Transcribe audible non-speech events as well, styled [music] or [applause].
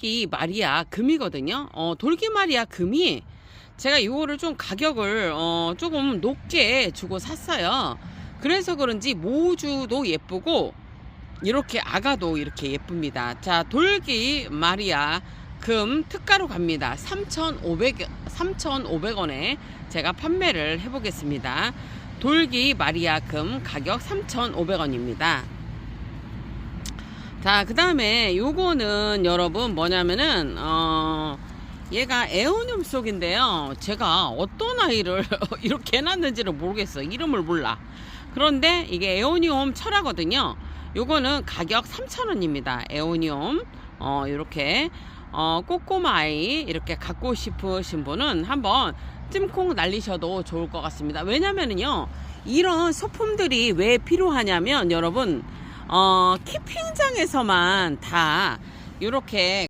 돌기 마리아 금이거든요. 어, 돌기 마리아 금이 제가 이거를 좀 가격을 어, 조금 높게 주고 샀어요. 그래서 그런지 모주도 예쁘고 이렇게 아가도 이렇게 예쁩니다. 자, 돌기 마리아 금 특가로 갑니다. 3,500 3,500원에 제가 판매를 해 보겠습니다. 돌기 마리아 금 가격 3,500원입니다. 자, 그 다음에 요거는 여러분 뭐냐면은 어 얘가 에오늄 속인데요. 제가 어떤 아이를 [laughs] 이렇게 해놨는지를 모르겠어. 이름을 몰라. 그런데 이게 에오늄 철하거든요. 요거는 가격 3,000원입니다. 에오늄. 어, 이렇게. 어, 꼬꼬마 아이 이렇게 갖고 싶으신 분은 한번 찜콩 날리셔도 좋을 것 같습니다. 왜냐면은요. 이런 소품들이 왜 필요하냐면 여러분 어, 키핑장에서만 다 이렇게